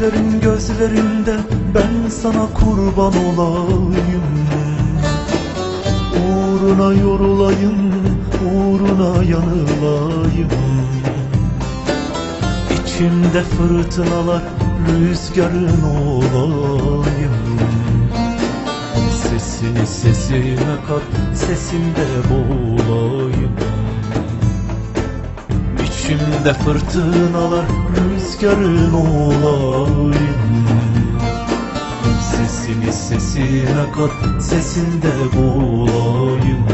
Gözlerin gözlerinde ben sana kurban olayım Uğruna yorulayım, uğruna yanılayım İçimde fırtınalar, rüzgarın olayım Sesini sesime kat, sesinde boğulayım İçimde fırtınalar, rüzgarın olayım sesime kat, sesinde boğulayım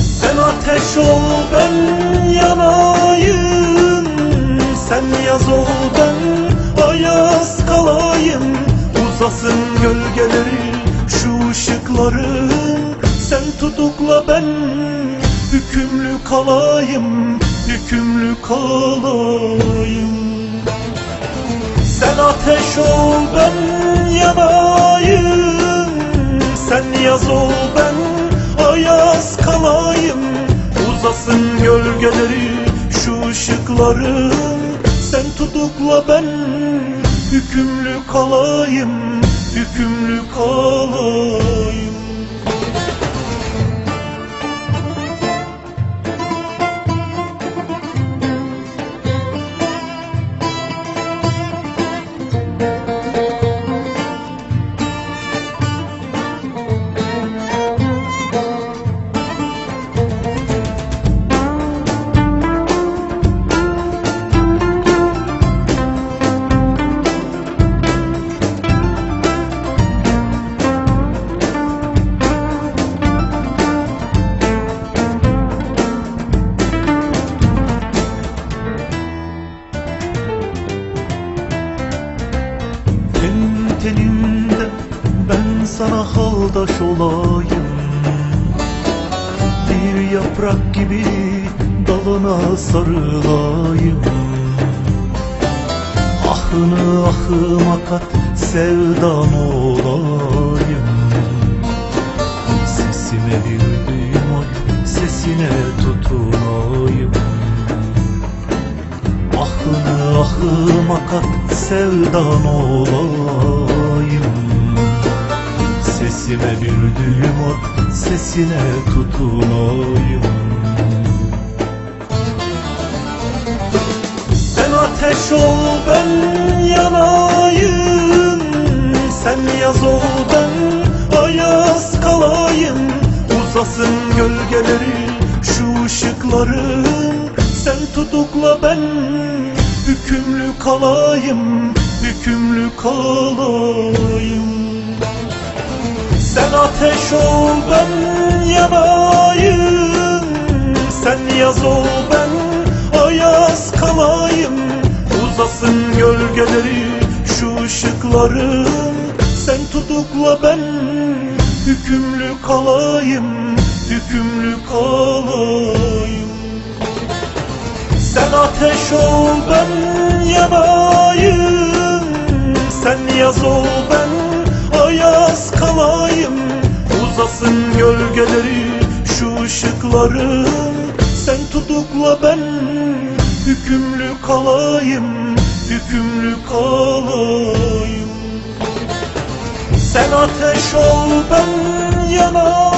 Sen ateş ol, ben yanayım. Sen yaz ol, ben ayaz kalayım. Uzasın gölgeleri, şu ışıkların Sen tutukla, ben hükümlü kalayım. Hükümlü kalayım Sen ateş ol, ben yanayım. Sen yaz ol, ben ayaz kalayım. Uzasın gölgeleri şu ışıkların Sen tutukla ben hükümlü kalayım. Hükümlü kalayım Tenim tenimde ben sana haldaş olayım. Bir yaprak gibi dalına sarılayım. Ahını ahıma kat sevdan olayım. Sesime bir duymak sesine tutunayım. Ahını ahıma kat sevdan olayım Sesime bir düğüm at sesine tutunayım Sen ateş ol ben yanayım. Sen yaz ol ben ayaz kalayım. Uzasın gölgeleri şu ışıkların Sen tutukla ben hükümlü kalayım Hükümlü kalayım. Sen ateş ol ben yanayım Sen yaz ol ben ayaz kalayım. Uzasın gölgeleri şu ışıkların Sen tutukla ben hükümlü kalayım. Hükümlü kalayım. Sen ateş ol ben yanayım yaz ol ben ayaz kalayım. Uzasın gölgeleri şu ışıkların Sen tutukla ben hükümlü kalayım Hükümlü kalayım. Sen ateş ol ben yanayım